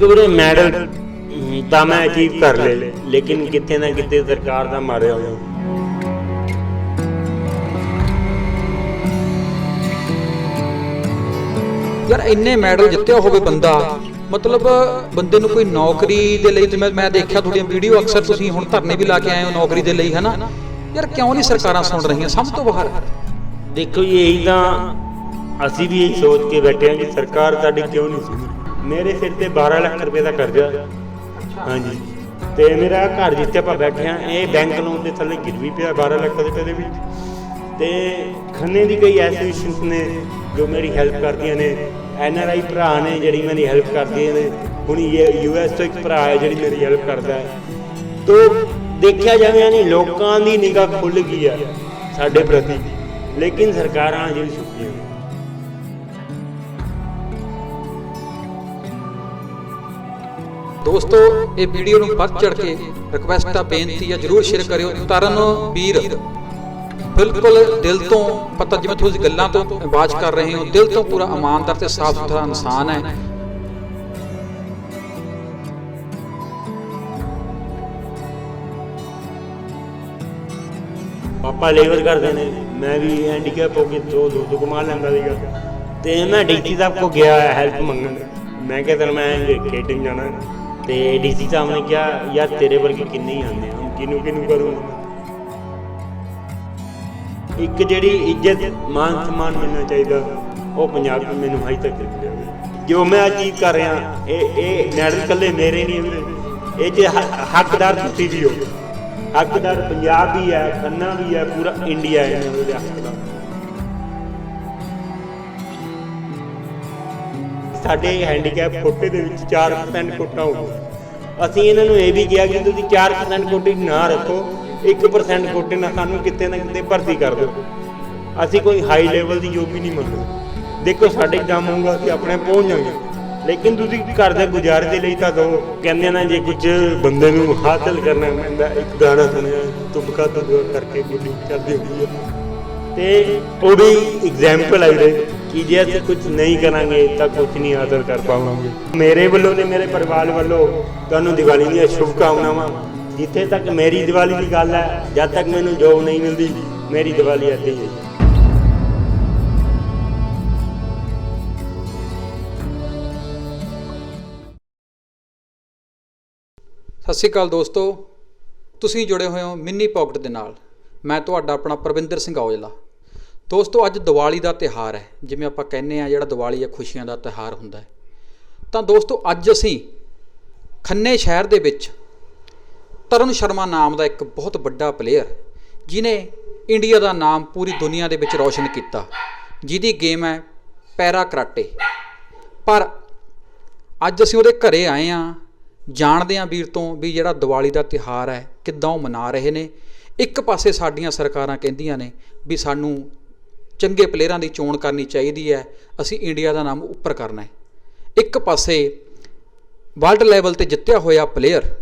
ਵੀਰੇ ਮੈਡਲ ਤਾਂ ਮੈਂ ਅਚੀਵ ਕਰ ਲਏ ਲੇਕਿਨ ਕਿਤੇ ਨਾ ਕਿਤੇ ਸਰਕਾਰ ਦਾ ਮਾਰਿਆ ਹੋਇਆ। ਯਾਰ ਇੰਨੇ ਮੈਡਲ ਜਿੱਤਿਆ ਹੋਵੇ ਬੰਦਾ ਮਤਲਬ ਬੰਦੇ ਨੂੰ ਕੋਈ ਨੌਕਰੀ ਦੇ ਲਈ ਤੇ ਮੈਂ ਮੈਂ ਦੇਖਿਆ ਤੁਹਾਡੀਆਂ ਵੀਡੀਓ ਅਕਸਰ ਤੁਸੀਂ ਹੁਣ ਧਰਨੇ ਵੀ ਲਾ ਕੇ ਆਏ ਹੋ ਨੌਕਰੀ ਦੇ ਲਈ ਹਨਾ? ਯਾਰ ਕਿਉਂ ਨਹੀਂ ਸਰਕਾਰਾਂ ਸੁਣ ਰਹੀਆਂ? ਸਭ ਤੋਂ ਬਾਹਰ। ਦੇਖੋ ਜੀ ਇਹੀ ਤਾਂ ਅਸੀਂ ਵੀ ਇਹ ਸੋਚ ਕੇ ਬੈਠੇ ਹਾਂ ਕਿ ਸਰਕਾਰ ਸਾਡੀ ਕਿਉਂ ਨਹੀਂ ਸੁਣ ਰਹੀ ਮੇਰੇ ਸਿਰ ਤੇ 12 ਲੱਖ ਰੁਪਏ ਦਾ ਕਰਜ਼ਾ। ਹਾਂਜੀ। ਤੇ ਮੇਰਾ ਘਰ ਜਿੱਥੇ ਆਪਾਂ ਬੈਠੇ ਹਾਂ, ਇਹ ਬੈਂਕ ਲੋਨ ਦੇ ਥੱਲੇ ਗਿਰ ਵੀ ਪਿਆ 12 ਲੱਖ ਰੁਪਏ ਦੇ ਵਿੱਚ। ਤੇ ਖੰਨੇ ਦੀ ਕਈ ਐਸੋਸੀਏਸ਼ਨਸ ਨੇ ਜੋ ਮੇਰੀ ਹੈਲਪ ਕਰਦੀਆਂ ਨੇ। ਐਨ ਆਰ ਆਈ ਭਰਾ ਨੇ ਜਿਹੜੀ ਮੇਰੀ ਹੈਲਪ ਕਰਦੀਆਂ ਨੇ। ਹੁਣ ਇਹ ਯੂ ਐਸ ਤੋਂ ਇੱਕ ਭਰਾ ਹੈ ਜਿਹੜੀ ਮੇਰੀ ਹੈਲਪ ਕਰਦਾ ਹੈ। ਤੋ ਦੇਖਿਆ ਜਾਵੇ ਯਾਨੀ ਲੋਕਾਂ ਦੀ ਨਿਗਾਹ ਖੁੱਲ ਗਈ ਹੈ ਸਾਡੇ ਪ੍ਰਤੀ। ਲੇਕਿਨ ਸਰਕਾਰਾਂ ਜਿਹੜੀ ਸੁੱਕੀਆਂ ਦੋਸਤੋ, ਇਹ ਵੀਡੀਓ ਨੂੰ ਵੱਧ ਚੜ ਕੇ ਰਿਕਵੈਸਟ ਆ ਬੇਨਤੀ ਆ ਜਰੂਰ ਸ਼ੇਅਰ ਕਰਿਓ। ਤਰਨ ਵੀਰ, ਬਿਲਕੁਲ ਦਿਲ ਤੋਂ ਪਤਾ, ਜਿਵੇਂ ਤੁਸੀਂ ਗੱਲਾਂ ਤੋਂ ਆਵਾਜ਼ ਕਰ ਰਹੇ ਹੋ, ਦਿਲ ਤੋਂ ਪੂਰਾ ਇਮਾਨਦਾਰ ਤੇ ਸਾਫ਼ ਸੁਥਰਾ ਇਨਸਾਨ ਹੈ। ਪਾਪਾ ਲੇਬਰ ਕਰਦੇ ਨੇ। ਮੈਂ ਵੀ ਹੈਂਡੀਕੈਪ ਹੋ ਕੇ ਦੋ ਦੋ ਕਮਾ ਲੈਂਦਾ ਸੀਗਾ। ਤੇ ਮੈਂ ਡੀਸੀ ਸਾਹਿਬ ਕੋ ਗਿਆ ਹੈਲਪ ਮੰਗਣ। ਮੈਂ ਕਿਹਾ, ਚਲ ਮੈਂ ਖੇਡਣ ਜਾਣਾ। ਤੇ ਡੀਸੀ ਸਾਹਿਬ ਨੇ ਕਿਹਾ, ਯਾਰ ਤੇਰੇ ਵਰਗੇ ਕਿੰਨੇ ਹੀ ਆਉਂਦੇ ਆ। ਹੁਣ ਕਿਹਨੂੰ ਕਿਹਨੂੰ ਕਰੂੰਗਾ ਇੱਕ ਜਿਹੜੀ ਇੱਜ਼ਤ, ਮਾਨ ਸਨਮਾਨ ਮਿਲਣਾ ਚਾਹੀਦਾ, ਉਹ ਪੰਜਾਬ 'ਚ ਮੈਨੂੰ ਹਜੇ ਤੱਕ ਨਹੀਂ। ਮਿਲਿਆ ਜੋ ਮੈਂ ਅਚੀਵ ਕਰ ਰਿਹਾ, ਇਹ ਇਹ ਮੈਡਲ ਇਕੱਲੇ ਮੇਰੇ ਨਹੀਂ ਵੀਰੇ ਇਹ 'ਚ ਹੱਕਦਾਰ ਤੁਸੀਂ ਵੀ ਹੋ। ਹੱਕਦਾਰ ਪੰਜਾਬ ਵੀ ਹੈ, ਖੰਨਾ ਵੀ ਹੈ, ਪੂਰਾ ਇੰਡੀਆ ਹੈ। ਇਹਨਾਂ ਦੇ ਹੱਕਦਾਰ ਸਾਡੇ ਹੈਂਡੀਕੈਪ ਕੋਟੇ ਦੇ ਵਿੱਚ 4% ਕੋਟਾ ਹੋਊਗਾ ਅਸੀਂ ਇਹਨਾਂ ਨੂੰ ਇਹ ਵੀ ਕਿਹਾ ਕਿ ਤੁਸੀਂ 4% ਕੋਟੇ ਨਾ ਰੱਖੋ 1% ਕੋਟੇ ਨਾਲ ਸਾਨੂੰ ਕਿਤੇ ਨਾ ਕਿਤੇ ਭਰਤੀ ਕਰ ਦਿਓ। ਅਸੀਂ ਕੋਈ ਹਾਈ ਲੈਵਲ ਦੀ ਜੋਬ ਵੀ ਨਹੀਂ ਮੰਗਦੇ। ਦੇਖੋ, ਸਾਡੇ ਕੰਮ ਹੋਊਗਾ ਅਸੀਂ ਆਪਣੇ ਪਹੁੰਚ ਜਾਵਾਂਗੇ। ਲੇਕਿਨ ਤੁਸੀਂ ਘਰ ਦੇ ਗੁਜ਼ਾਰੇ ਦੇ ਲਈ ਤਾਂ ਦੋ। ਕਹਿੰਦੇ ਨਾ ਜੇ ਕੁਝ ਬੰਦੇ ਨੂੰ ਹਾਸਲ ਕਰਨਾ ਪੈਂਦਾ, ਇੱਕ ਗਾਣਾ ਸੁਣਿਆ ਤੁਮਕਾ ਤੁਮਕਾ ਕਰਕੇ ਗੁੱਡੀ ਚੱਲਦੀ ਹੁੰਦੀ ਹੈ। ਤੇ ਉਹਦੀ ਐਗਜ਼ਾਮਪਲ ਹੈ ਵੀਰੇ ਕਿ ਜੇ ਅਸੀਂ ਕੁਝ ਨਹੀਂ ਕਰਾਂਗੇ ਤਾਂ ਕੁਝ ਨਹੀਂ ਹਾਸਲ ਕਰ ਪਾਵਾਂਗੇ। ਮੇਰੇ ਵੱਲੋਂ ਤੇ ਮੇਰੇ ਪਰਿਵਾਰ ਵੱਲੋਂ ਤੁਹਾਨੂੰ ਦੀਵਾਲੀ ਦੀਆਂ ਸ਼ੁਭਕਾਮਨਾਵਾਂ। ਜਿੱਥੇ ਤੱਕ ਮੇਰੀ ਦੀਵਾਲੀ ਦੀ ਗੱਲ ਹੈ, ਜਦ ਤੱਕ ਮੈਨੂੰ ਜੋਬ ਨਹੀਂ ਮਿਲਦੀ, ਮੇਰੀ ਦੀਵਾਲੀ ਇੱਥੇ ਹੀ ਹੈ। ਸਤਿ ਸ਼੍ਰੀ ਅਕਾਲ ਦੋਸਤੋ। ਤੁਸੀਂ ਜੁੜੇ ਹੋਏ ਹੋ ਮਿੰਨੀ ਪਾਕਟ ਦੇ ਨਾਲ। ਮੈਂ ਤੁਹਾਡਾ ਆਪਣਾ ਪ੍ਰਵਿੰਦਰ ਸਿੰਘ ਔਜਲਾ। ਦੋਸਤੋ, ਅੱਜ ਦੀਵਾਲੀ ਦਾ ਤਿਹਾਰ ਹੈ। ਜਿਵੇਂ ਆਪਾਂ ਕਹਿੰਦੇ ਆ ਜਿਹੜਾ ਦੀਵਾਲੀ ਹੈ ਖੁਸ਼ੀਆਂ ਦਾ ਤਿਹਾਰ ਹੁੰਦਾ ਹੈ। ਤਾਂ ਦੋਸਤੋ, ਅੱਜ ਅਸੀਂ ਖੰਨੇ ਸ਼ਹਿਰ ਦੇ ਵਿੱਚ ਤਰਨ ਸ਼ਰਮਾ ਨਾਮ ਦਾ ਇੱਕ ਬਹੁਤ ਵੱਡਾ ਪਲੇਅਰ ਜਿਨੇ ਇੰਡੀਆ ਦਾ ਨਾਮ ਪੂਰੀ ਦੁਨੀਆ ਦੇ ਵਿੱਚ ਰੌਸ਼ਨ ਕੀਤਾ। ਜਿਹਦੀ ਗੇਮ ਹੈ ਪੈਰਾ ਕਰਾਟੇ। ਪਰ ਅੱਜ ਅਸੀਂ ਉਹਦੇ ਘਰੇ ਆਏ ਆ ਜਾਣਦੇ ਆ ਵੀਰ ਤੋਂ ਵੀ ਜਿਹੜਾ ਦੀਵਾਲੀ ਦਾ ਤਿਹਾਰ ਹੈ, ਕਿੱਦਾਂ ਉਹ ਮਨਾ ਰਹੇ ਨੇ। ਇੱਕ ਪਾਸੇ ਸਾਡੀਆਂ ਸਰਕਾਰਾਂ ਕਹਿੰਦੀਆਂ ਨੇ ਵੀ ਸਾਨੂੰ ਚੰਗੇ ਪਲੇਅਰਾਂ ਦੀ ਚੋਣ ਕਰਨੀ ਚਾਹੀਦੀ ਹੈ। ਅਸੀਂ ਇੰਡੀਆ ਦਾ ਨਾਮ ਉੱਪਰ ਕਰਨਾ ਹੈ। ਇੱਕ ਪਾਸੇ ਵਰਲਡ ਲੈਵਲ ਤੇ ਜਿੱਤਿਆ ਹੋਇਆ ਪਲੇਅਰ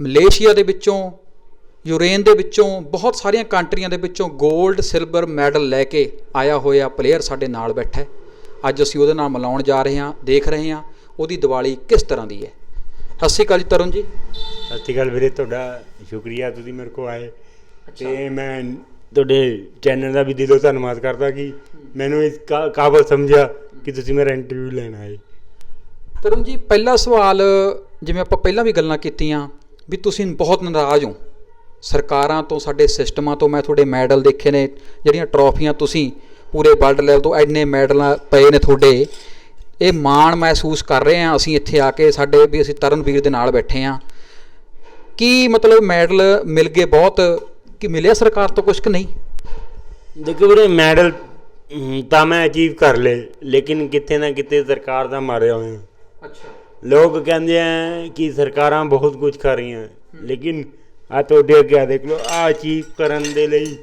ਮਲੇਸ਼ੀਆ ਦੇ ਵਿੱਚੋਂ ਯੂਰੇਨ ਦੇ ਵਿੱਚੋਂ ਬਹੁਤ ਸਾਰੀਆਂ ਕੰਟਰੀਆਂ ਦੇ ਵਿੱਚੋਂ 골ਡ ਸਿਲਵਰ ਮੈਡਲ ਲੈ ਕੇ ਆਇਆ ਹੋਇਆ ਪਲੇਅਰ ਸਾਡੇ ਨਾਲ ਬੈਠਾ ਹੈ। ਅੱਜ ਅਸੀਂ ਉਹਦੇ ਨਾਲ ਮਿਲਾਉਣ ਜਾ ਰਹੇ ਹਾਂ ਦੇਖ ਰਹੇ ਹਾਂ ਉਹਦੀ ਦੀਵਾਲੀ ਕਿਸ ਤਰ੍ਹਾਂ ਦੀ ਹੈ। ਸਤਿ ਸ਼੍ਰੀ ਅਕਾਲ ਜੀ ਤਰੁਣ ਜੀ। ਸਤਿ ਸ਼੍ਰੀ ਅਕਾਲ ਵੀਰੇ ਤੁਹਾਡਾ ਸ਼ੁਕਰੀਆ ਤੁਸੀਂ ਮੇਰੇ ਕੋਲ ਆਏ। ਤੇ ਮੈਂ ਤੁਹਾਡੇ ਚੈਨਲ ਦਾ ਵੀ ਦਿਲੋਂ ਧੰਨਵਾਦ ਕਰਦਾ ਕਿ ਮੈਨੂੰ ਇਸ ਕਾ- ਕਾਬਲ ਸਮਝਿਆ ਕਿ ਤੁਸੀਂ ਮੇਰਾ ਇੰਟਰਵਿਊ ਲੈਣ ਆਏ। ਤਰੁਣ ਜੀ, ਪਹਿਲਾ ਸਵਾਲ, ਜਿਵੇਂ ਆਪਾਂ ਪਹਿਲਾਂ ਵੀ ਗੱਲਾਂ ਕੀਤੀਆਂ ਵੀ ਤੁਸੀਂ ਬਹੁਤ ਨਾਰਾਜ਼ ਹੋ। ਸਰਕਾਰਾਂ ਤੋਂ, ਸਾਡੇ ਸਿਸਟਮਾਂ ਤੋਂ, ਮੈਂ ਤੁਹਾਡੇ ਮੈਡਲ ਦੇਖੇ ਨੇ, ਜਿਹੜੀਆਂ ਟਰੋਫੀਆਂ ਤੁਸੀਂ ਪੂਰੇ ਵਰਲਡ ਲੈਵਲ ਤੋਂ ਐਨੇ ਮੈਡਲਾਂ ਪਏ ਨੇ ਤੁਹਾਡੇ, ਇਹ ਮਾਣ ਮਹਿਸੂਸ ਕਰ ਰਹੇ ਹਾਂ ਅਸੀਂ ਇੱਥੇ ਆ ਕੇ, ਸਾਡੇ ਵੀ ਅਸੀਂ ਤਰਨਵੀਰ ਦੇ ਨਾਲ ਬੈਠੇ ਹਾਂ। ਕੀ ਮਤਲਬ ਮੈਡਲ ਮਿਲ ਗਏ ਬਹੁਤ? ਕਿ ਮਿਲਿਆ ਸਰਕਾਰ ਤੋਂ ਕੁਝ ਕਿ ਨਹੀਂ? ਦੇਖੋ ਵੀਰੇ ਮੈਡਲ ਤਾਂ ਮੈਂ ਅਚੀਵ ਕਰ ਲਏ ਲੇਕਿਨ ਕਿਤੇ ਨਾ ਕਿਤੇ ਸਰਕਾਰ ਦਾ ਮਾਰਿਆ ਹੋਇਆ। ਅੱਛਾ। ਲੋਕ ਕਹਿੰਦੇ ਆ ਕਿ ਸਰਕਾਰਾਂ ਬਹੁਤ ਕੁਝ ਕਰ ਰਹੀਆਂ। ਲੇਕਿਨ ਆ ਤੁਹਾਡੇ ਅੱਗੇ ਦੇਖ ਲਓ ਆ ਅਚੀਵ ਕਰਨ ਦੇ ਲਈ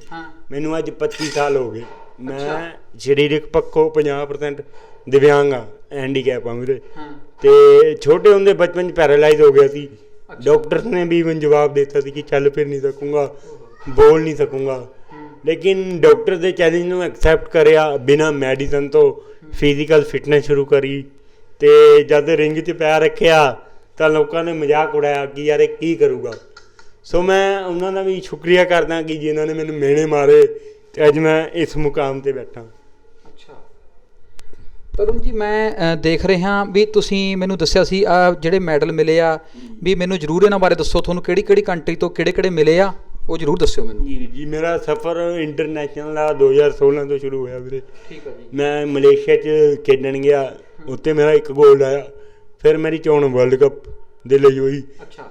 ਮੈਨੂੰ ਅੱਜ 25 ਸਾਲ ਹੋ ਗਏ। ਮੈਂ ਸਰੀਰਕ ਪੱਖੋਂ 50% ਦਿਵਿਆਂਗ ਆ ਹੈਂਡੀਕੈਪ ਆ ਵੀਰੇ। ਹਾਂ। ਤੇ ਛੋਟੇ ਹੁੰਦੇ ਬਚਪਨ ਚ ਪੈਰਾਲਾਈਜ਼ ਹੋ ਗਿਆ ਸੀ। ਡਾਕਟਰ ਨੇ ਵੀ ਮੈਨੂੰ ਜਵਾਬ ਦਿੱਤਾ ਸੀ ਕਿ ਚੱਲ ਫਿਰ ਨਹੀਂ ਸਕੂੰਗਾ। ਬੋਲ ਨਹੀਂ ਸਕੂੰਗਾ। ਲੇਕਿਨ ਡਾਕਟਰ ਦੇ ਚੈਲੰਜ ਨੂੰ ਐਕਸੈਪਟ ਕਰਿਆ ਬਿਨਾ ਮੈਡੀਸਨ ਤੋਂ ਫਿਜ਼ੀਕਲ ਫਿਟਨੈਸ ਸ਼ੁਰੂ ਕਰੀ ਤੇ ਜਦ ਰਿੰਗ 'ਚ ਪੈਰ ਰੱਖਿਆ ਤਾਂ ਲੋਕਾਂ ਨੇ ਮਜ਼ਾਕ ਉਡਾਇਆ ਕਿ ਯਾਰ ਇਹ ਕੀ ਕਰੂਗਾ। ਸੋ ਮੈਂ ਉਹਨਾਂ ਦਾ ਵੀ ਸ਼ੁਕਰੀਆ ਕਰਦਾ ਕਿ ਜਿਨ੍ਹਾਂ ਨੇ ਮੈਨੂੰ ਮਿਹਣੇ ਮਾਰੇ ਤੇ ਅੱਜ ਮੈਂ ਇਸ ਮੁਕਾਮ ਤੇ ਬੈਠਾ। ਅੱਛਾ। ਤਰੁਣ ਜੀ, ਮੈਂ ਦੇਖ ਰਿਹਾ ਵੀ ਤੁਸੀਂ ਮੈਨੂੰ ਦੱਸਿਆ ਸੀ, ਆ ਜਿਹੜੇ ਮੈਡਲ ਮਿਲੇ ਆ, ਵੀ ਮੈਨੂੰ ਜਰੂਰ ਇਹਨਾਂ ਬਾਰੇ ਦੱਸੋ, ਤੁਹਾਨੂੰ ਕਿਹੜੀ ਕਿਹੜੀ ਕੰਟਰੀ ਤੋਂ ਕਿਹੜੇ ਕਿਹੜੇ ਮਿਲੇ ਆ? ਉਹ ਜਰੂਰ ਦੱਸਿਓ ਮੈਨੂੰ। ਜੀ ਜੀ ਮੇਰਾ ਸਫ਼ਰ ਇੰਟਰਨੈਸ਼ਨਲ ਦਾ 2016 ਤੋਂ ਸ਼ੁਰੂ ਹੋਇਆ ਵੀਰੇ। ਠੀਕ ਹੈ ਜੀ। ਮੈਂ ਮਲੇਸ਼ੀਆ 'ਚ ਖੇਡਣ ਗਿਆ ਉੱਥੇ ਮੇਰਾ ਇੱਕ ਗੋਲ ਆਇਆ। ਫਿਰ ਮੇਰੀ ਚੋਣ ਵਰਲਡ ਕੱਪ ਦੇ ਲਈ ਹੋਈ ਅੱਛਾ।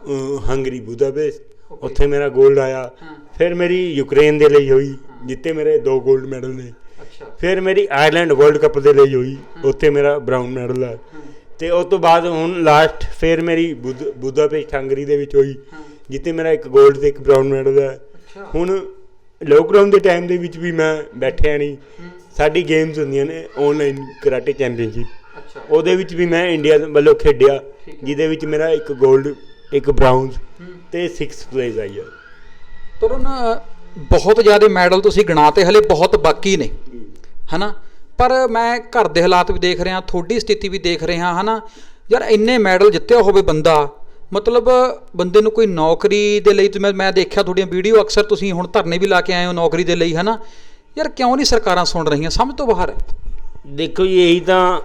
Hungary Budapest. ਉੱਥੇ ਮੇਰਾ 골ਡ ਆਇਆ। ਫਿਰ ਮੇਰੀ ਯੂਕਰੇਨ ਦੇ ਲਈ ਹੋਈ ਜਿੱਤੇ ਮੇਰੇ ਦੋ 골ਡ ਮੈਡਲ ਨੇ। ਅੱਛਾ। ਫਿਰ ਮੇਰੀ ਆਇਰਲੈਂਡ ਵਰਲਡ ਕੱਪ ਦੇ ਲਈ ਹੋਈ ਉੱਥੇ ਮੇਰਾ ਬ੍ਰਾਊਨ ਮੈਡਲ ਹੈ। ਤੇ ਉਸ ਤੋਂ ਬਾਅਦ ਹੁਣ ਲਾਸਟ ਫਿਰ ਮੇਰੀ ਬੁਦ- ਬੁਦਾਪੇਸਟ ਹੰਗਰੀ ਦੇ ਵਿੱਚ ਹੋਈ। ਜਿੱਤੇ ਮੇਰਾ ਇੱਕ 골ਡ ਤੇ ਇੱਕ ਬ੍ਰਾਊਨ ਮੈਡਲ ਹੈ। ਹੁਣ ਲੋਕਡਾਊਨ ਦੇ ਟਾਈਮ ਦੇ ਵਿੱਚ ਵੀ ਮੈਂ ਬੈਠਿਆ ਨਹੀਂ। ਸਾਡੀ ਗੇਮਸ ਹੁੰਦੀਆਂ ਨੇ ਆਨਲਾਈਨ ਕਰਾਟੇ ਚੈਂਪੀਅਨਸ਼ਿਪ ਅੱਛਾ। ਉਹਦੇ ਵਿੱਚ ਵੀ ਮੈਂ ਇੰਡੀਆ ਵੱਲੋਂ ਖੇਡਿਆ। ਜਿਹਦੇ ਵਿੱਚ ਮੇਰਾ ਇੱਕ 골ਡ ਇੱਕ ਬ੍ਰਾਊਨਜ਼। ਤੇ 6 ਪਲੇਸ ਆਈ ਹੈ। ਤਰੁਣ ਬਹੁਤ ਜ਼ਿਆਦਾ ਮੈਡਲ ਤੁਸੀਂ ਗਿਣਾਤੇ ਹਲੇ ਬਹੁਤ ਬਾਕੀ ਨੇ। ਹਨਾ? ਪਰ ਮੈਂ ਘਰ ਦੇ ਹਾਲਾਤ ਵੀ ਦੇਖ ਰਿਹਾ ਤੁਹਾਡੀ ਸਥਿਤੀ ਵੀ ਦੇਖ ਰਿਹਾ ਹਨਾ? ਯਾਰ ਇੰਨੇ ਮੈਡਲ ਜਿੱਤਿਆ ਹੋਵੇ ਬੰਦਾ ਮਤਲਬ ਬੰਦੇ ਨੂੰ ਕੋਈ ਨੌਕਰੀ ਦੇ ਲਈ ਤੇ ਮੈਂ ਮੈਂ ਦੇਖਿਆ ਤੁਹਾਡੀਆਂ ਵੀਡੀਓ ਅਕਸਰ ਤੁਸੀਂ ਹੁਣ ਧਰਨੇ ਵੀ ਲਾ ਕੇ ਆਏ ਹੋ ਨੌਕਰੀ ਦੇ ਲਈ ਹਨਾ? ਯਾਰ ਕਿਉਂ ਨਹੀਂ ਸਰਕਾਰਾਂ ਸੁਣ ਰਹੀਆਂ? ਸਮਝ ਤੋਂ ਬਾਹਰ ਹੈ। ਦੇਖੋ ਜੀ ਇਹੀ ਤਾਂ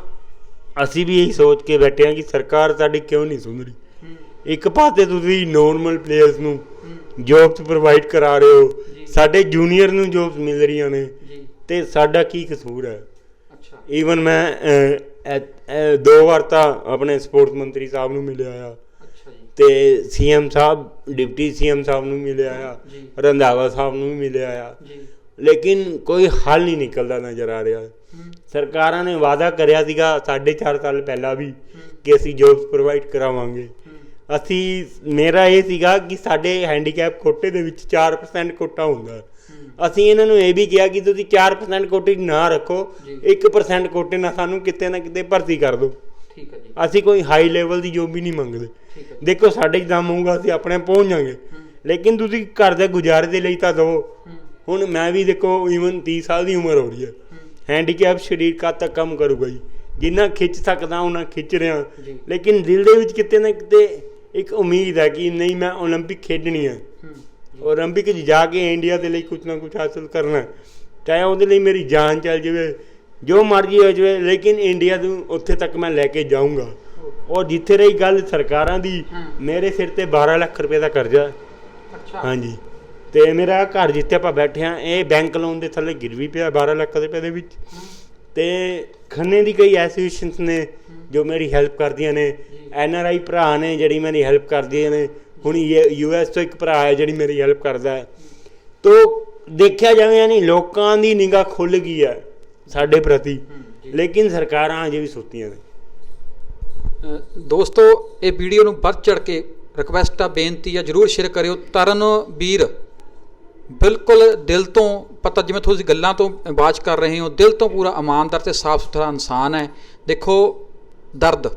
ਅਸੀਂ ਵੀ ਇਹੀ ਸੋਚ ਕੇ ਬੈਠੇ ਹਾਂ ਕਿ ਸਰਕਾਰ ਸਾਡੀ ਕਿਉਂ ਨਹੀਂ ਸੁਣ ਰਹੀ? ਇੱਕ ਪਾਸੇ ਤੁਸੀਂ ਨੋਰਮਲ ਪਲੇਅਰਸ ਨੂੰ ਜੌਬਸ ਪ੍ਰੋਵਾਈਡ ਕਰਾ ਰਹੇ ਹੋ। ਸਾਡੇ ਜੂਨੀਅਰ ਨੂੰ ਜੌਬਸ ਮਿਲ ਰਹੀਆਂ ਨੇ। ਤੇ ਸਾਡਾ ਕੀ ਕਸੂਰ ਹੈ? ਅੱਛਾ। ਈਵਨ ਮੈਂ ਦੋ ਵਾਰ ਤਾਂ ਆਪਣੇ ਸਪੋਰਟਸ ਮੰਤਰੀ ਸਾਹਿਬ ਨੂੰ ਮਿਲਿਆ ਆ। ਤੇ ਸੀਐਮ ਸਾਹਿਬ ਡਿਪਟੀ ਸੀਐਮ ਸਾਹਿਬ ਨੂੰ ਮਿਲਿਆ ਆ। ਰੰਧਾਵਾ ਸਾਹਿਬ ਨੂੰ ਵੀ ਮਿਲਿਆ ਆ। ਲੇਕਿਨ ਕੋਈ ਹੱਲ ਨਹੀਂ ਨਿਕਲਦਾ ਨਜ਼ਰ ਆ ਰਿਹਾ। ਸਰਕਾਰਾਂ ਨੇ ਵਾਅਦਾ ਕਰਿਆ ਸੀਗਾ 4.5 ਸਾਲ ਪਹਿਲਾਂ ਵੀ ਕਿ ਅਸੀਂ ਜੌਬਸ ਪ੍ਰੋਵਾਈਡ ਕਰਾਵਾਂਗੇ। ਅਸੀਂ ਮੇਰਾ ਇਹ ਸੀਗਾ ਕਿ ਸਾਡੇ ਹੈਂਡੀਕੈਪ ਕੋਟੇ ਦੇ ਵਿੱਚ 4% ਕੋਟਾ ਹੁੰਦਾ। ਅਸੀਂ ਇਹਨਾਂ ਨੂੰ ਇਹ ਵੀ ਕਿਹਾ ਕਿ ਤੁਸੀਂ 4% ਕੋਟੇ ਨਾ ਰੱਖੋ ਜੀ। 1% ਕੋਟੇ ਨਾਲ ਸਾਨੂੰ ਕਿਤੇ ਨਾ ਕਿਤੇ ਭਰਤੀ ਕਰ ਦਿਓ। ਠੀਕ ਹੈ ਜੀ। ਅਸੀਂ ਕੋਈ ਹਾਈ ਲੈਵਲ ਦੀ ਜੋਬ ਵੀ ਨਹੀਂ ਮੰਗਦੇ। ਦੇਖੋ ਸਾਡੇ 'ਚ ਦਮ ਹੋਊਗਾ ਅਸੀਂ ਆਪਣੇ ਆਪ ਪਹੁੰਚ ਜਾਾਂਗੇ ਲੇਕਿਨ ਤੁਸੀਂ ਘਰ ਦੇ ਗੁਜ਼ਾਰੇ ਦੇ ਲਈ ਤਾਂ ਦਿਓ ਹੁਣ ਮੈਂ ਵੀ ਦੇਖੋ ਈਵਨ 30 ਸਾਲ ਦੀ ਉਮਰ ਹੋ ਰਹੀ ਹੈ ਹੈਂਡੀਕੈਪ ਸਰੀਰ ਕਦ ਤੱਕ ਕੰਮ ਕਰੂਗਾ ਜੀ ਜਿੰਨਾ ਖਿੱਚ ਸਕਦਾ ਉਹਨਾਂ ਖਿੱਚ ਰਿਹਾ ਜੀ। ਲੇਕਿਨ ਦਿਲ ਦੇ ਵਿੱਚ ਕਿਤੇ ਨਾ ਕਿਤੇ ਇੱਕ ਉਮੀਦ ਹੈ ਕਿ ਨਹੀਂ ਮੈਂ 올림픽 ਖੇਡਣੀ ਹੈ 올림픽 'ਚ ਜਾ ਕੇ ਇੰਡੀਆ ਦੇ ਲਈ ਕੁਝ ਨਾ ਕੁਝ ਹਾਸਲ ਕਰਨਾ ਹੈ। ਚਾਹੇ ਉਹਦੇ ਲਈ ਮੇਰੀ ਜਾਨ ਚੱਲ ਜਾਵੇ ਜੋ ਮਰਜ਼ੀ ਹੋ ਜਾਵੇ ਲੇਕਿਨ ਇੰਡੀਆ ਨੂੰ ਉੱਥੇ ਤੱਕ ਮੈਂ ਲੈ ਕੇ ਜਾਊਂਗਾ ਔਰ ਜਿੱਥੇ ਰਹੀ ਗੱਲ ਸਰਕਾਰਾਂ ਦੀ। ਮੇਰੇ ਸਿਰ ਤੇ 12 ਲੱਖ ਰੁਪਏ ਦਾ ਕਰਜ਼ਾ। ਅੱਛਾ। ਹਾਂਜੀ। ਤੇ ਮੇਰਾ ਘਰ ਜਿੱਥੇ ਆਪਾਂ ਬੈਠੇ ਆ ਇਹ ਬੈਂਕ ਲੋਨ ਦੇ ਥੱਲੇ ਗਿਰਵੀ ਪਿਆ 12 ਲੱਖ ਰੁਪਏ ਦੇ ਵਿੱਚ। ਤੇ ਖੰਨੇ ਦੀ ਕਈ ਐਸੋਸੀਏਸ਼ਨਸ ਨੇ ਜੋ ਮੇਰੀ ਹੈਲਪ ਕਰਦੀਆਂ ਨੇ। ਐਨ ਆਰ ਆਈ ਭਰਾ ਨੇ ਜਿਹੜੀ ਮੇਰੀ ਹੈਲਪ ਕਰਦੀਆਂ ਨੇ। ਹੁਣ ਯੂ ਐਸ ਤੋਂ ਇੱਕ ਭਰਾ ਹੈ ਜਿਹੜੀ ਮੇਰੀ ਹੈਲਪ ਕਰਦਾ ਹੈ। ਤੋ ਦੇਖਿਆ ਜਾਵੇ ਯਾਨੀ ਲੋਕਾਂ ਦੀ ਨਿਗਾਹ ਖੁੱਲ ਗਈ ਹੈ ਸਾਡੇ ਪ੍ਰਤੀ। ਲੇਕਿਨ ਸਰਕਾਰਾਂ ਅਜੇ ਵੀ ਸੁੱਤੀਆਂ ਨੇ। ਦੋਸਤੋ, ਇਹ ਵੀਡੀਓ ਨੂੰ ਵੱਧ ਚੜ ਕੇ ਰਿਕਵੈਸਟ ਆ, ਬੇਨਤੀ ਆ, ਜਰੂਰ ਸ਼ੇਅਰ ਕਰਿਓ। ਤਰਨ ਵੀਰ, ਬਿਲਕੁਲ ਦਿਲ ਤੋਂ ਪਤਾ, ਜਿਵੇਂ ਤੁਸੀਂ ਗੱਲਾਂ ਤੋਂ ਬਾਤ ਕਰ ਰਹੇ ਹੋ, ਦਿਲ ਤੋਂ ਪੂਰਾ ਇਮਾਨਦਾਰ ਤੇ ਸਾਫ਼ ਸੁਥਰਾ ਇਨਸਾਨ ਹੈ। ਦੇਖੋ, ਦਰਦ।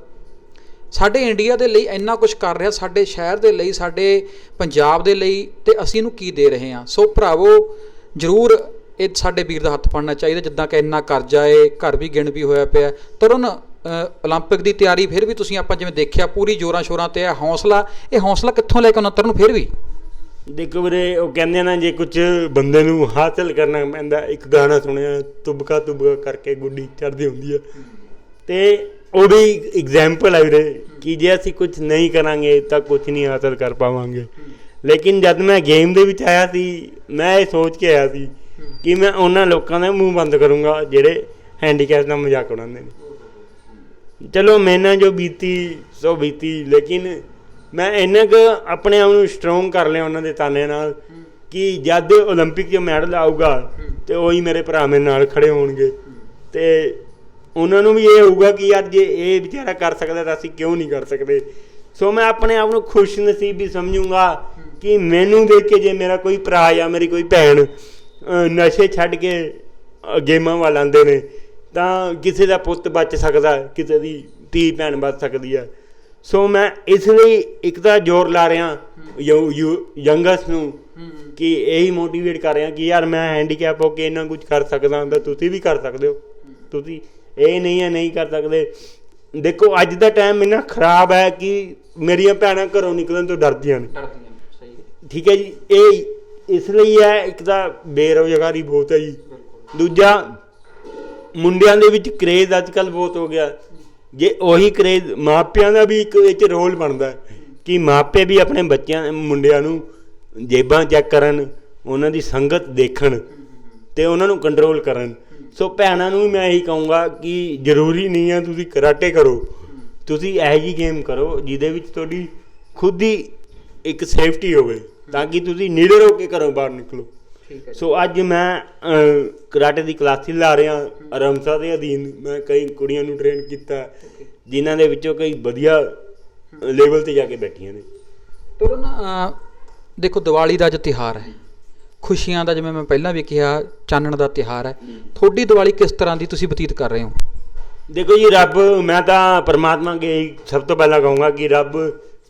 ਸਾਡੇ ਇੰਡੀਆ ਦੇ ਲਈ ਇੰਨਾ ਕੁਝ ਕਰ ਰਿਹਾ, ਸਾਡੇ ਸ਼ਹਿਰ ਦੇ ਲਈ, ਸਾਡੇ ਪੰਜਾਬ ਦੇ ਲਈ, ਤੇ ਅਸੀਂ ਇਹਨੂੰ ਕੀ ਦੇ ਰਹੇ ਹਾਂ? ਸੋ ਭਰਾਵੋ, ਜਰੂਰ ਇਹ ਸਾਡੇ ਵੀਰ ਦਾ ਹੱਥ ਫੜਨਾ ਚਾਹੀਦਾ, ਜਿੱਦਾਂ ਕਿ ਇੰਨਾ ਕਰਜ਼ਾ ਏ, ਘਰ ਵੀ ਗਿਣ ਵੀ ਹੋਇਆ ਪਿਆ। ਤਰੁਣ 올림픽 ਦੀ ਤਿਆਰੀ ਫਿਰ ਵੀ ਤੁਸੀਂ ਆਪਾਂ ਜਿਵੇਂ ਦੇਖਿਆ ਪੂਰੀ ਜੋਰਾਂ ਸ਼ੋਰਾਂ ਤੇ ਹੈ ਹੌਸਲਾ ਇਹ ਹੌਸਲਾ ਕਿੱਥੋਂ ਲੈ ਕੇ ਆਉਣਾ ਤਰੁਣ ਫਿਰ ਵੀ ਦੇਖੋ ਵੀਰੇ ਉਹ ਕਹਿੰਦੇ ਆ ਨਾ ਜੇ ਕੁਝ ਬੰਦੇ ਨੂੰ ਹਾਸਲ ਕਰਨਾ ਪੈਂਦਾ ਇੱਕ ਗਾਣਾ ਸੁਣਿਆ ਤੁਬਕਾ ਤੁਬਕਾ ਕਰਕੇ ਗੁੱਡੀ ਚੜਦੀ ਹੁੰਦੀ ਹੈ ਤੇ ਉਹ ਵੀ ਐਗਜ਼ਾਮਪਲ ਹੈ ਵੀਰੇ ਕਿ ਜੇ ਅਸੀਂ ਕੁਝ ਨਹੀਂ ਕਰਾਂਗੇ ਤਾਂ ਕੁਝ ਨਹੀਂ ਹਾਸਲ ਕਰ ਪਾਵਾਂਗੇ ਲੇਕਿਨ ਜਦ ਮੈਂ ਗੇਮ ਦੇ ਵਿੱਚ ਆਇਆ ਸੀ ਮੈਂ ਇਹ ਸੋਚ ਕੇ ਆਇਆ ਸੀ ਕਿ ਮੈਂ ਉਹਨਾਂ ਲੋਕਾਂ ਦਾ ਮੂੰਹ ਬੰਦ ਕਰੂੰਗਾ ਜਿਹੜੇ ਹੈਂਡੀਕੈਪ ਦਾ ਮਜ਼ਾਕ ਉਡਾਉਂਦੇ ਨੇ ਚਲੋ ਮੈਨਾਂ ਜੋ ਬੀਤੀ ਸੋ ਬੀਤੀ ਲੇਕਿਨ ਮੈਂ ਇੰਨਾ ਕੁ ਆਪਣੇ ਆਪ ਨੂੰ ਸਟਰੋਂਗ ਕਰ ਲਿਆ ਉਹਨਾਂ ਦੇ ਤਾਨੇ ਨਾਲ ਕਿ ਜਦ 올림픽 'ਚ ਮੈਡਲ ਆਊਗਾ ਤੇ ਉਹੀ ਮੇਰੇ ਭਰਾ ਮੇਰੇ ਨਾਲ ਖੜੇ ਹੋਣਗੇ ਤੇ ਉਹਨਾਂ ਨੂੰ ਵੀ ਇਹ ਹੋਊਗਾ ਕਿ ਯਾਰ ਜੇ ਇਹ ਵਿਚਾਰਾ ਕਰ ਸਕਦਾ ਤਾਂ ਅਸੀਂ ਕਿਉਂ ਨਹੀਂ ਕਰ ਸਕਦੇ ਸੋ ਮੈਂ ਆਪਣੇ ਆਪ ਨੂੰ ਖੁਸ਼ ਨਸੀਬ ਵੀ ਸਮਝੂੰਗਾ ਕਿ ਮੈਨੂੰ ਦੇਖ ਕੇ ਜੇ ਮੇਰਾ ਕੋਈ ਭਰਾ ਜਾਂ ਮੇਰੀ ਕੋਈ ਭੈਣ ਅ, ਨਸ਼ੇ ਛੱਡ ਕੇ ਅ, ਗੇਮਾਂ ਵੱਲ ਆਉਂਦੇ ਨੇ ਤਾਂ ਕਿਸੇ ਦਾ ਪੁੱਤ ਬਚ ਸਕਦਾ ਕਿਸੇ ਦੀ ਧੀ ਭੈਣ ਬਚ ਸਕਦੀ ਹੈ। ਸੋ ਮੈਂ ਇਸ ਲਈ ਇੱਕ ਤਾਂ ਜ਼ੋਰ ਲਾ ਰਿਹਾ ਯੰਗਸ ਨੂੰ ਕਿ ਇਹੀ ਮੋਟੀਵੇਟ ਕਰ ਰਿਹਾ ਕਿ ਯਾਰ ਮੈਂ ਹੈਂਡੀਕੈਪ ਹੋ ਕੇ ਇੰਨਾ ਕੁਝ ਕਰ ਸਕਦਾ ਤਾਂ ਤੁਸੀਂ ਵੀ ਕਰ ਸਕਦੇ ਹੋ। ਤੁਸੀਂ ਇਹ ਨਹੀਂ ਹੈ ਨਹੀਂ ਕਰ ਸਕਦੇ। ਦੇਖੋ ਅੱਜ ਦਾ ਟਾਈਮ ਇੰਨਾ ਖਰਾਬ ਹੈ ਕਿ ਮੇਰੀਆਂ ਭੈਣਾਂ ਘਰੋਂ ਨਿਕਲਣ ਤੋਂ ਡਰਦੀਆਂ ਨੇ। ਡਰਦੀਆਂ ਸਹੀ ਠੀਕ ਹੈ ਜੀ ਇਹ ਇਸ ਲਈ ਹੈ ਇੱਕ ਤਾਂ ਬੇਰੁਜ਼ਗਾਰੀ ਬਹੁਤ ਹੈ ਜੀ। ਦੂਜਾ ਮੁੰਡਿਆਂ ਦੇ ਵਿੱਚ ਕਰੇਜ਼ ਅੱਜ ਕੱਲ ਬਹੁਤ ਹੋ ਗਿਆ। ਜੇ ਉਹੀ ਕਰੇਜ਼ ਮਾਪਿਆਂ ਦਾ ਵੀ ਇੱਕ ਵਿੱਚ ਰੋਲ ਬਣਦਾ ਕਿ ਮਾਪੇ ਵੀ ਆਪਣੇ ਬੱਚਿਆਂ, ਮੁੰਡਿਆਂ ਨੂੰ ਜੇਬਾਂ ਚੈੱਕ ਕਰਨ, ਉਹਨਾਂ ਦੀ ਸੰਗਤ ਦੇਖਣ ਤੇ ਉਹਨਾਂ ਨੂੰ ਕੰਟਰੋਲ ਕਰਨ। ਸੋ ਭੈਣਾਂ ਨੂੰ ਵੀ ਮੈਂ ਇਹੀ ਕਹੂੰਗਾ ਕਿ ਜ਼ਰੂਰੀ ਨਹੀਂ ਹੈ ਤੁਸੀਂ ਕਰਾਟੇ ਕਰੋ। ਤੁਸੀਂ ਇਹੋ ਜਿਹੀ ਗੇਮ ਕਰੋ ਜਿਹਦੇ ਵਿੱਚ ਤੁਹਾਡੀ ਖੁਦ ਦੀ ਇੱਕ ਸੇਫਟੀ ਹੋਵੇ ਤਾਂ ਕਿ ਤੁਸੀਂ ਨਿਡਰ ਹੋ ਕੇ ਘਰੋਂ ਬਾਹਰ ਨਿਕਲੋ। ਸੋ ਅੱਜ ਮੈਂ ਕਰਾਟੇ ਦੀ ਕਲਾਸਿਸ ਲਾ ਰਿਹਾ ਰਮਸਾ ਦੇ ਅਧੀਨ। ਮੈਂ ਕਈ ਕੁੜੀਆਂ ਨੂੰ ਟ੍ਰੇਨ ਕੀਤਾ ਜਿਨ੍ਹਾਂ ਦੇ ਵਿੱਚੋਂ ਕਈ ਵਧੀਆ ਲੈਵਲ ਤੇ ਜਾ ਕੇ ਬੈਠੀਆਂ ਨੇ। ਤੁਰਨ ਦੇਖੋ ਦੀਵਾਲੀ ਦਾ ਅੱਜ ਤਿਹਾਰ ਹੈ। ਖੁਸ਼ੀਆਂ ਦਾ ਜਿਵੇਂ ਮੈਂ ਪਹਿਲਾਂ ਵੀ ਕਿਹਾ ਚਾਨਣ ਦਾ ਤਿਹਾਰ ਹੈ। ਤੁਹਾਡੀ ਦੀਵਾਲੀ ਕਿਸ ਤਰ੍ਹਾਂ ਦੀ ਤੁਸੀਂ ਬਤੀਤ ਕਰ ਰਹੇ ਹੋ? ਦੇਖੋ ਜੀ ਰੱਬ ਮੈਂ ਤਾਂ ਪਰਮਾਤਮਾ ਅੱਗੇ ਇਹੀ ਸਭ ਤੋਂ ਪਹਿਲਾਂ ਕਹੂੰਗਾ ਕਿ ਰੱਬ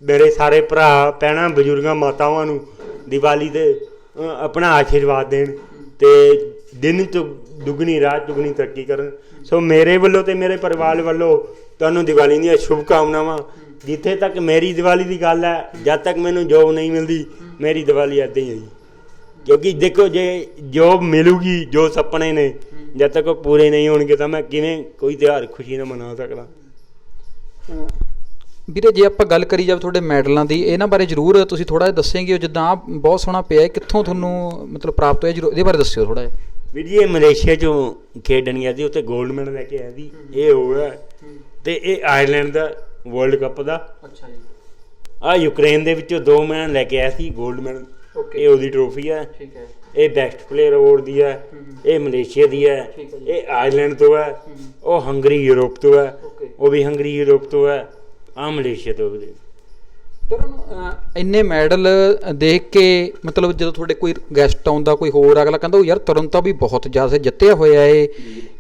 ਮੇਰੇ ਸਾਰੇ ਭਰਾ ਭੈਣਾਂ ਬਜ਼ੁਰਗਾਂ ਮਾਤਾਵਾਂ ਨੂੰ ਦੀਵਾਲੀ ਦੇ ਆਪਣਾ ਆਸ਼ੀਰਵਾਦ ਦੇਣ ਤੇ ਦਿਨ ਚ ਦੁਗਣੀ, ਰਾਤ ਦੁਗਣੀ ਤਰੱਕੀ ਕਰਨ। ਸੋ ਮੇਰੇ ਵੱਲੋਂ ਤੇ ਮੇਰੇ ਪਰਿਵਾਰ ਵੱਲੋਂ ਤੁਹਾਨੂੰ ਦੀਵਾਲੀ ਦੀਆਂ ਸ਼ੁਭ ਕਾਮਨਾਵਾਂ ਜਿੱਥੇ ਤੱਕ ਮੇਰੀ ਦੀਵਾਲੀ ਦੀ ਗੱਲ ਹੈ, ਜਦ ਤੱਕ ਮੈਨੂੰ ਜੋਬ ਨਹੀਂ ਮਿਲਦੀ, ਮੇਰੀ ਦੀਵਾਲੀ ਏਦਾਂ ਹੀ ਹੈ ਕਿਉਂਕਿ ਦੇਖੋ, ਜੇ ਜੋਬ ਮਿਲੂਗੀ, ਜੋ ਸੁਪਨੇ ਨੇ, ਜਦ ਤੱਕ ਉਹ ਪੂਰੇ ਨਹੀਂ ਹੋਣਗੇ, ਤਾਂ ਮੈਂ ਕਿਵੇਂ ਕੋਈ ਤਿਉਹਾਰ ਖੁਸ਼ੀ ਨਾਲ ਮਨਾ ਸਕਦਾ। ਵੀਰੇ ਜੇ ਆਪਾਂ ਗੱਲ ਕਰੀ ਜਾਵੇ ਤੁਹਾਡੇ ਮੈਡਲਾਂ ਦੀ ਇਹਨਾਂ ਬਾਰੇ ਜਰੂਰ ਤੁਸੀਂ ਥੋੜਾ ਜਿਹਾ ਦੱਸੇਂਗੇ ਜਿੱਦਾਂ ਬਹੁਤ ਸੋਹਣਾ ਪਿਆ ਹੈ। ਕਿੱਥੋਂ ਤੁਹਾਨੂੰ ਮਤਲਬ ਪ੍ਰਾਪਤ ਹੋਇਆ? ਜਰੂਰ ਇਹਦੇ ਬਾਰੇ ਦੱਸਿਓ ਥੋੜਾ ਜਿਹਾ। ਵੀਰ ਜੀ ਇਹ ਮਲੇਸ਼ੀਆ ਚੋਂ ਖੇਡਣ ਗਿਆ ਸੀ ਉੱਥੇ 골ਡ ਮੈਡਲ ਲੈ ਕੇ ਆਇਆ ਸੀ। ਇਹ ਹੋ। ਗਿਆ ਤੇ ਇਹ ਆਇਰਲੈਂਡ ਦਾ ਵਰਲਡ ਕੱਪ ਦਾ। ਅੱਛਾ ਜੀ। ਆ ਯੂਕਰੇਨ ਦੇ ਵਿੱਚੋਂ ਦੋ ਮੈਡਲ ਲੈ ਕੇ ਆਇਆ ਸੀ 골ਡ ਮੈਡਲ. ਇਹ ਉਹਦੀ ਟਰੋਫੀ ਹੈ। ਠੀਕ ਹੈ। ਇਹ ਬੈਸਟ ਪਲੇਅਰ ਅਵਾਰਡ ਦੀ ਹੈ। ਇਹ ਮਲੇਸ਼ੀਆ ਦੀ ਹੈ। ਇਹ ਆਇਰਲੈਂਡ ਤੋਂ ਹੈ। ਉਹ ਹੰਗਰੀ ਯੂਰਪ ਤੋਂ ਹੈ. ਉਹ ਵੀ ਹੰਗਰੀ ਯੂਰਪ ਤੋਂ ਹੈ। ਆ ਮਲੇਸ਼ੀਆ ਤੋਂ ਵੀ। ਤੁਰਨ ਇੰਨੇ ਮੈਡਲ ਦੇਖ ਕੇ ਮਤਲਬ ਜਦੋਂ ਤੁਹਾਡੇ ਕੋਈ ਗੈਸਟ ਆਉਂਦਾ ਕੋਈ ਹੋਰ ਅਗਲਾ ਕਹਿੰਦਾ ਉਹ ਯਾਰ ਤੁਰਨ ਤਾਂ ਵੀ ਬਹੁਤ ਜ਼ਿਆਦਾ ਜਿੱਤਿਆ ਹੋਇਆ ਏ।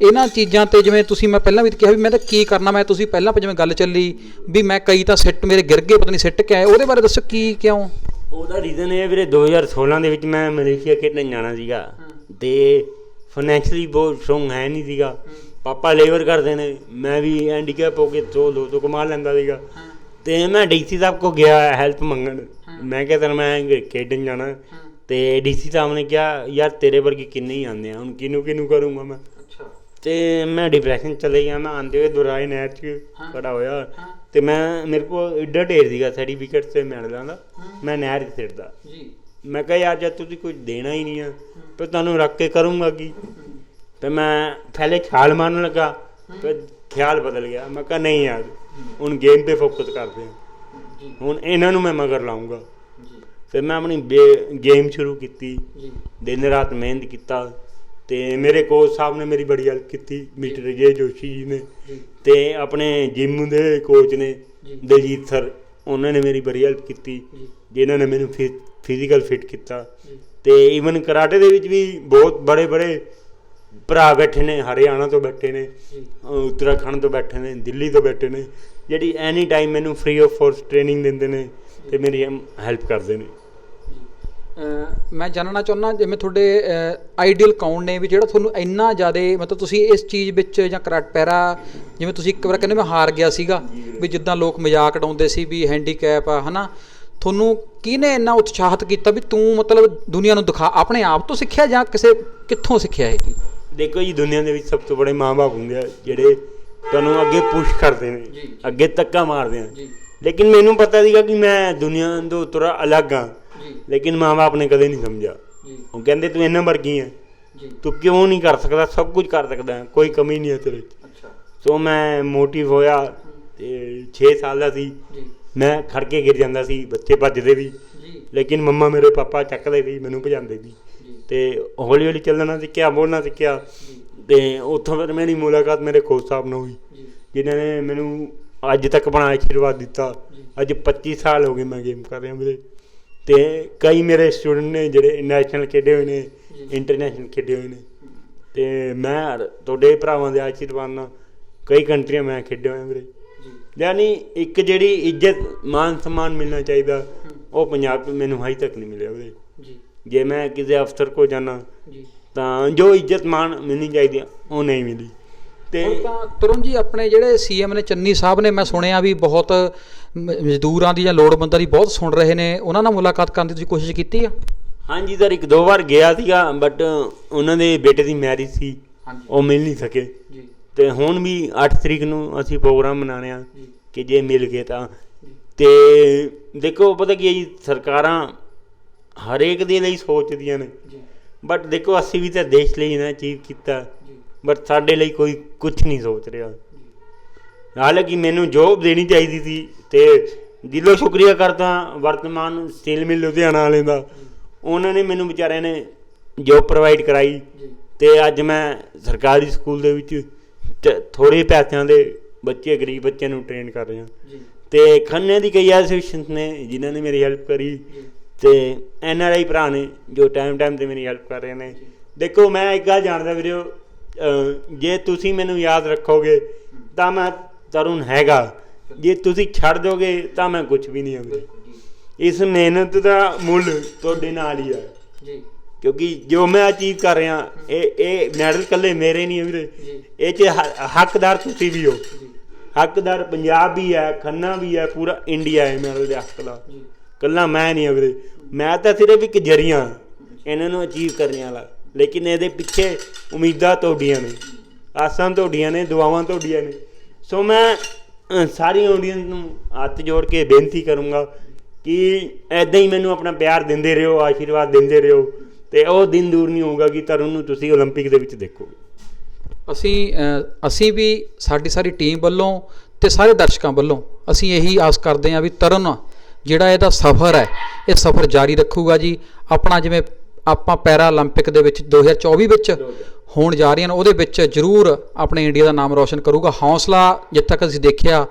ਇਹਨਾਂ ਚੀਜ਼ਾਂ ਤੇ ਜਿਵੇਂ ਤੁਸੀਂ ਮੈਂ ਪਹਿਲਾਂ ਵੀ ਕਿਹਾ ਵੀ ਮੈਂ ਤਾਂ ਕੀ ਕਰਨਾ ਮੈਂ ਤੁਸੀਂ ਪਹਿਲਾਂ ਜਿਵੇਂ ਗੱਲ ਚੱਲੀ ਵੀ ਮੈਂ ਕਈ ਤਾਂ ਸਿੱਟ ਮੇਰੇ ਗਿਰ ਗਏ ਪਤਾ ਨਹੀਂ ਸਿੱਟ ਕੇ ਆਏ। ਉਹਦੇ ਬਾਰੇ ਦੱਸੋ ਕੀ ਕਿਉਂ? ਉਹਦਾ ਰੀਜ਼ਨ ਇਹ ਵੀਰੇ 2016 ਦੇ ਵਿੱਚ ਮੈਂ ਮਲੇਸ਼ੀਆ ਖੇਡਣ ਜਾਣਾ ਸੀਗਾ ਤੇ ਫਾਈਨੈਂਸ਼ਲੀ ਬਹੁਤ ਸਟਰੋਂਗ ਹੈ ਨਹੀਂ ਸੀਗਾ। ਪਾਪਾ ਲੇਬਰ ਕਰਦੇ ਨੇ ਮੈਂ ਵੀ ਹੈਂਡੀਕੈਪ ਹੋ ਕੇ ਦੋ ਦੋ ਤੋਂ ਕਮਾ ਲੈਂਦਾ ਸੀਗਾ। ਤੇ ਮੈਂ ਡੀਸੀ ਸਾਹਿਬ ਕੋ ਗਿਆ ਹੈਲਪ ਮੰਗਣ। ਮੈਂ ਕਿਹਾ ਤੈਨੂੰ ਮੈਂ ਖੇਡਣ ਜਾਣਾ। ਤੇ ਡੀਸੀ ਸਾਹਿਬ ਨੇ ਕਿਹਾ ਯਾਰ ਤੇਰੇ ਵਰਗੇ ਕਿੰਨੇ ਹੀ ਆਉਂਦੇ ਆ ਹੁਣ ਕਿਹਨੂੰ ਕਿਹਨੂੰ ਕਰੂੰਗਾ ਮੈਂ? ਤੇ ਮੈਂ ਡਿਪਰੈਸ਼ਨ ਚਲੇ ਗਿਆ ਮੈਂ ਆਂਦੇ ਹੋਏ ਦੁਰਾਏ ਨਹਿਰ 'ਚ ਖੜਾ ਹੋਇਆ। ਤੇ ਮੈਂ ਮੇਰੇ ਕੋਲ ਏਡਾ ਢੇਰ ਸੀਗਾ ਸਰਟੀਫਿਕੇਟ ਤੇ ਮੈਡਲਾਂ ਦਾ ਮੈਂ ਨਹਿਰ 'ਚ ਸਿੱਟਦਾ। ਜੀ। ਮੈਂ ਕਿਹਾ ਯਾਰ ਜਦ ਤੁਸੀਂ ਕੁਝ ਦੇਣਾ ਹੀ ਨਹੀਂ ਆ ਫਿਰ ਤੁਹਾਨੂੰ ਰੱਖ ਕੇ ਕਰੂੰਗਾ ਕੀ? ਤੇ ਮੈਂ ਪਹਿਲੇ ਛਾਲ ਮਾਰਨ ਲੱਗਾ ਫਿਰ ਖਿਆਲ ਬਦਲ ਗਿਆ। ਮੈਂ ਕਿਹਾ ਨਹੀਂ ਯਾਰ ਹੁਣ ਗੇਮ ਤੇ ਫੋਕਸ ਕਰਦੇ ਹਾਂ। ਹੁਣ ਇਹਨਾਂ ਨੂੰ ਮੈਂ ਮਗਰ ਲਾਉਂਗਾ। ਫਿਰ ਮੈਂ ਆਪਣੀ ਗੇਮ ਸ਼ੁਰੂ ਕੀਤੀ। ਦਿਨ ਰਾਤ ਮਿਹਨਤ ਕੀਤਾ। ਤੇ ਮੇਰੇ ਕੋਚ ਸਾਹਿਬ ਨੇ ਮੇਰੀ ਬੜੀ ਹੈਲਪ ਕੀਤੀ ਮਿਸਟਰ ਜੇ ਜੋਸ਼ੀ ਜੀ ਨੇ। ਤੇ ਆਪਣੇ ਜਿਮ ਦੇ ਕੋਚ ਨੇ। ਦਲਜੀਤ ਸਰ ਉਹਨਾਂ ਨੇ ਮੇਰੀ ਬੜੀ ਹੈਲਪ ਕੀਤੀ। ਜਿਨ੍ਹਾਂ ਨੇ ਮੈਨੂੰ ਫਿਜ਼ੀਕਲ ਫਿਟ ਕੀਤਾ। ਤੇ ਈਵਨ ਕਰਾਟੇ ਦੇ ਵਿੱਚ ਵੀ ਬਹੁਤ ਬੜੇ ਬੜੇ ਭਰਾ ਬੈਠੇ ਨੇ ਹਰਿਆਣਾ ਤੋਂ ਬੈਠੇ ਨੇ ਉੱਤਰਾਖੰਡ ਤੋਂ ਬੈਠੇ ਨੇ ਦਿੱਲੀ ਤੋਂ ਬੈਠੇ ਨੇ ਜਿਹੜੀ ਐਨੀ ਟਾਈਮ ਮੈਨੂੰ ਫ੍ਰੀ ਆਫ ਫੋਰਸ ਟ੍ਰੇਨਿੰਗ ਦਿੰਦੇ ਨੇ ਤੇ ਮੇਰੀ ਹੈਲਪ ਕਰਦੇ ਨੇ। ਮੈਂ ਜਾਣਨਾ ਚਾਹੁੰਦਾ ਜਿਵੇਂ ਤੁਹਾਡੇ ਆਈਡੀਅਲ ਕੌਣ ਨੇ ਵੀ ਜਿਹੜਾ ਤੁਹਾਨੂੰ ਇੰਨਾ ਜ਼ਿਆਦਾ ਮਤਲਬ ਤੁਸੀਂ ਇਸ ਚੀਜ਼ ਵਿੱਚ ਜਾਂ ਕਰਟ ਪੈਰਾ ਜਿਵੇਂ ਤੁਸੀਂ ਇੱਕ ਵਾਰ ਕਹਿੰਦੇ ਮੈਂ ਹਾਰ ਗਿਆ ਸੀਗਾ ਵੀ ਜਿੱਦਾਂ ਲੋਕ ਮਜ਼ਾਕ ਉਡਾਉਂਦੇ ਸੀ ਵੀ ਹੈਂਡੀਕੈਪ ਆ ਹਨਾ? ਤੁਹਾਨੂੰ ਕਿਹਨੇ ਇੰਨਾ ਉਤਸ਼ਾਹਿਤ ਕੀਤਾ ਵੀ ਤੂੰ ਮਤਲਬ ਦੁਨੀਆ ਨੂੰ ਦਿਖਾ ਆਪਣੇ ਆਪ ਤੋਂ ਸਿੱਖਿਆ ਜਾਂ ਕਿਸੇ ਕਿੱਥੋਂ ਸਿੱਖਿਆ ਇਹ ਦੇਖੋ ਜੀ ਦੁਨੀਆ ਦੇ ਵਿੱਚ ਸਭ ਤੋਂ ਬੜੇ ਮਾਂ-ਬਾਪ ਹੁੰਦੇ ਆ ਜਿਹੜੇ ਤੁਹਾਨੂੰ ਅੱਗੇ ਪੁਸ਼ ਕਰਦੇ ਨੇ। ਅੱਗੇ ਧੱਕਾ ਮਾਰਦੇ ਆ। ਲੇਕਿਨ ਮੈਨੂੰ ਪਤਾ ਸੀਗਾ ਕਿ ਮੈਂ ਦੁਨੀਆ ਤੋਂ ਥੋੜਾ ਅਲੱਗ ਆ। ਲੇਕਿਨ ਮਾਂ-ਬਾਪ ਨੇ ਕਦੇ ਨਹੀਂ ਸਮਝਿਆ। ਉਹ ਕਹਿੰਦੇ ਤੂੰ ਇਹਨਾਂ ਵਰਗੀ ਜੀ। ਤੂੰ ਕਿਉਂ ਨਹੀਂ ਕਰ ਸਕਦਾ? ਸਭ ਕੁਝ ਕਰ ਸਕਦਾ ਕੋਈ ਕਮੀ ਨਹੀਂ ਹੈ ਤੇਰੇ ਅੱਛਾ। ਸੋ ਮੈਂ ਮੋਟਿਵ ਹੋਇਆ ਤੇ 6 ਸਾਲ ਦਾ ਸੀ। ਮੈਂ ਖੜ ਕੇ ਗਿਰ ਜਾਂਦਾ ਸੀ ਬੱਚੇ ਭੱਜਦੇ ਵੀ। ਲੇਕਿਨ ਮੰਮਾ ਮੇਰੇ ਪਾਪਾ ਚੱਕਦੇ ਵੀ ਮੈਨੂੰ ਭਜਾਉਂਦੇ ਵੀ। ਤੇ ਹੌਲੀ ਹੌਲੀ ਚੱਲਣਾ ਸਿੱਖਿਆ ਬੋਲਣਾ ਸਿੱਖਿਆ। ਤੇ ਉੱਥੋਂ ਫਿਰ ਮੇਰੀ ਮੁਲਾਕਾਤ ਮੇਰੇ ਕੋਚ ਸਾਹਿਬ ਨਾਲ ਹੋਈ ਜਿਨ੍ਹਾਂ ਨੇ ਮੈਨੂੰ ਅੱਜ ਤੱਕ ਬਣਾ ਆਸ਼ੀਰਵਾਦ ਦਿੱਤਾ। ਅੱਜ 25 ਸਾਲ ਹੋ ਗਏ ਮੈਂ ਗੇਮ ਕਰ ਰਿਹਾ ਵੀਰੇ। ਤੇ ਕਈ ਮੇਰੇ ਸਟੂਡੈਂਟ ਨੇ ਜਿਹੜੇ ਨੈਸ਼ਨਲ ਖੇਡੇ ਹੋਏ ਨੇ। ਇੰਟਰਨੈਸ਼ਨਲ ਖੇਡੇ ਹੋਏ ਨੇ। ਤੇ ਮੈਂ ਤੁਹਾਡੇ ਭਰਾਵਾਂ ਦੇ ਆਸ਼ੀਰਵਾਦ ਨਾਲ ਕਈ ਕੰਟਰੀਆਂ ਮੈਂ ਖੇਡੇ ਹੋਏ ਵੀਰੇ। ਯਾਨੀ ਇੱਕ ਜਿਹੜੀ ਇੱਜ਼ਤ ਮਾਨ ਸਨਮਾਨ ਮਿਲਣਾ ਚਾਹੀਦਾ ਉਹ ਪੰਜਾਬ 'ਚ ਮੈਨੂੰ ਹਜੇ ਤੱਕ ਨਹੀਂ ਮਿਲਿਆ ਵੀਰੇ। ਜੀ ਮੈਂ ਕਿਸੇ ਅਫਸਰ ਕੋ ਜਾਣਾ ਜੀ। ਤਾਂ ਜੋ ਇੱਜ਼ਤ ਮਾਨ ਮਿਲਣੀ ਚਾਹੀਦੀ ਉਹ ਨਹੀਂ ਮਿਲੀ। ਤੇ ਤਾਂ ਤਰੁਣ ਜੀ ਆਪਣੇ ਜਿਹੜੇ ਸੀਐਮ ਨੇ ਚੰਨੀ ਸਾਹਿਬ ਨੇ ਮੈਂ ਸੁਣਿਆ ਵੀ ਬਹੁਤ ਮਜ਼ਦੂਰਾਂ ਦੀ ਜਾਂ ਲੋੜਵੰਦਾਂ ਦੀ ਬਹੁਤ ਸੁਣ ਰਹੇ ਨੇ। ਉਹਨਾਂ ਨਾਲ ਮੁਲਾਕਾਤ ਕਰਨ ਦੀ ਤੁਸੀਂ ਕੋਸ਼ਿਸ਼ ਕੀਤੀ ਆ? ਹਾਂਜੀ ਸਰ ਇੱਕ ਦੋ ਵਾਰ ਗਿਆ ਸੀਗਾ ਬਟ ਉਹਨਾਂ ਦੇ ਬੇਟੇ ਦੀ ਮੈਰਿਜ ਸੀ। ਉਹ ਮਿਲ ਨਹੀਂ ਸਕੇ। ਜੀ। ਤੇ ਹੁਣ ਵੀ 8 ਤਰੀਕ ਨੂੰ ਅਸੀਂ ਪ੍ਰੋਗਰਾਮ ਮਨਾਣੇ ਆ ਜੀ। ਕਿ ਜੇ ਮਿਲ ਗਏ ਤਾਂ। ਤੇ ਦੇਖੋ ਪਤਾ ਕੀ ਹੈ ਜੀ ਸਰਕਾਰਾਂ ਹਰੇਕ ਦੇ ਲਈ ਸੋਚਦੀਆਂ ਨੇ। ਜੀ। ਬਟ ਦੇਖੋ ਅਸੀਂ ਵੀ ਤਾਂ ਦੇਸ਼ ਲਈ ਨਾ ਅਚੀਵ ਕੀਤਾ। ਜੀ। ਬਟ ਸਾਡੇ ਲਈ ਕੋਈ ਕੁਝ ਨਹੀਂ ਸੋਚ ਰਿਹਾ। ਹਾਲਾਂਕਿ ਮੈਨੂੰ ਜੋਬ ਦੇਣੀ ਚਾਹੀਦੀ ਸੀ ਤੇ ਦਿਲੋਂ ਸ਼ੁਕਰੀਆ ਕਰਦਾ ਵਰਤਮਾਨ ਸਟੀਲ ਮਿਲ ਲੁਧਿਆਣਾ ਵਾਲਿਆਂ ਦਾ। ਉਹਨਾਂ ਨੇ ਮੈਨੂੰ ਵਿਚਾਰਿਆਂ ਨੇ ਜੋਬ ਪ੍ਰੋਵਾਈਡ ਕਰਾਈ। ਤੇ ਅੱਜ ਮੈਂ ਸਰਕਾਰੀ ਸਕੂਲ ਦੇ ਵਿੱਚ ਥੋੜੇ ਪੈਸਿਆਂ ਦੇ ਬੱਚੇ ਗਰੀਬ ਬੱਚਿਆਂ ਨੂੰ ਟ੍ਰੇਨ ਕਰ ਰਿਹਾ। ਤੇ ਖੰਨੇ ਦੀ ਕਈ ਐਸੋਸੀਏਸ਼ਨ ਨੇ ਜਿਨ੍ਹਾਂ ਨੇ ਮੇਰੀ ਹੈਲਪ ਕਰੀ। ਤੇ ਐਨ ਆਰ ਆਈ ਭਰਾ ਨੇ ਜੋ ਟਾਈਮ ਟਾਈਮ ਤੇ ਮੇਰੀ ਹੈਲਪ ਕਰ ਰਹੇ ਨੇ। ਦੇਖੋ ਮੈਂ ਇੱਕ ਗੱਲ ਜਾਣਦਾ ਵੀਰੋ ਜੇ ਤੁਸੀਂ ਮੈਨੂੰ ਯਾਦ ਰੱਖੋਗੇ ਤਾਂ ਮੈਂ ਤਰੁਣ ਹੈਗਾ। ਜੇ ਤੁਸੀਂ ਛੱਡ ਦੋਗੇ ਤਾਂ ਮੈਂ ਕੁਝ ਵੀ ਨਹੀਂ ਹਾਂ ਵੀਰੇ। ਇਸ ਮਿਹਨਤ ਦਾ ਮੁੱਲ ਤੁਹਾਡੇ ਨਾਲ ਹੀ ਜੀ। ਕਿਉਂਕਿ ਜੋ ਮੈਂ ਅਚੀਵ ਕਰ ਰਿਹਾ ਇਹ ਇਹ ਮੈਡਲ ਕੱਲੇ ਮੇਰੇ ਨਹੀਂ ਹੈ ਵੀਰੇ। ਇਹ ਚ ਹ- ਹੱਕਦਾਰ ਤੁਸੀਂ ਵੀ ਹੋ। ਹੱਕਦਾਰ ਪੰਜਾਬ ਵੀ ਹੈ ਖੰਨਾ ਵੀ ਹੈ ਪੂਰਾ ਇੰਡੀਆ ਹੈ ਮੈਡਲ ਦੇ ਹੱਕ ਦਾ। ਜੀ। ਕੱਲਾ ਮੈਂ ਨਹੀਂ ਹਾਂ ਵੀਰੇ। ਮੈਂ ਤਾਂ ਸਿਰਫ ਇੱਕ ਜਰੀਆ ਇਹਨਾਂ ਨੂੰ ਅਚੀਵ ਕਰਨ ਵਾਲਾ। ਲੇਕਿਨ ਇਹਦੇ ਪਿੱਛੇ ਉਮੀਦਾਂ ਤੁਹਾਡੀਆਂ ਨੇ, ਆਸਾਂ ਤੁਹਾਡੀਆਂ ਨੇ, ਦੁਆਵਾਂ ਤੁਹਾਡੀਆਂ ਨੇ। ਸੋ ਮੈਂ ਸਾਰੀ ਆਡੀਅנס ਨੂੰ ਹੱਥ ਜੋੜ ਕੇ ਬੇਨਤੀ ਕਰੂੰਗਾ ਕਿ ਐਦਾਂ ਹੀ ਮੈਨੂੰ ਆਪਣਾ ਪਿਆਰ ਦਿੰਦੇ ਰਹੋ, ਆਸ਼ੀਰਵਾਦ ਦਿੰਦੇ ਰਹੋ ਤੇ ਉਹ ਦਿਨ ਦੂਰ ਨਹੀਂ ਹੋਊਗਾ ਕਿ ਤਰਨ ਨੂੰ ਤੁਸੀਂ 올림픽 ਦੇ ਵਿੱਚ ਦੇਖੋਗੇ। ਅਸੀਂ ਅਸੀਂ ਵੀ ਸਾਡੀ ਸਾਰੀ ਟੀਮ ਵੱਲੋਂ ਤੇ ਸਾਰੇ ਦਰਸ਼ਕਾਂ ਵੱਲੋਂ ਅਸੀਂ ਇਹੀ ਆਸ ਕਰਦੇ ਹਾਂ ਵੀ ਤਰਨ ਜਿਹੜਾ ਇਹਦਾ ਸਫ਼ਰ ਹੈ ਇਹ ਸਫ਼ਰ ਜਾਰੀ ਰੱਖੂਗਾ ਜੀ ਆਪਣਾ ਜਿਵੇਂ ਆਪਾਂ ਪੈਰਾ 올림픽 ਦੇ ਵਿੱਚ 2024 ਵਿੱਚ ਹੋਣ ਜਾ ਰਹੀਆਂ ਨੇ ਉਹਦੇ ਵਿੱਚ ਜ਼ਰੂਰ ਆਪਣੇ ਇੰਡੀਆ ਦਾ ਨਾਮ ਰੌਸ਼ਨ ਕਰੂਗਾ ਹੌਸਲਾ ਜਿੱਥੇ ਤੱਕ ਅਸੀਂ ਦੇਖਿਆ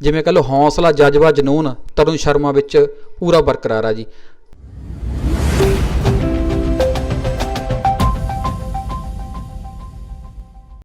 ਜਿਵੇਂ ਕਹ ਲਓ ਹੌਸਲਾ ਜਜ਼ਬਾ ਜਨੂਨ ਤਰੁਣ ਸ਼ਰਮਾ ਵਿੱਚ ਪੂਰਾ ਬਰਕਰਾਰ ਆ ਜੀ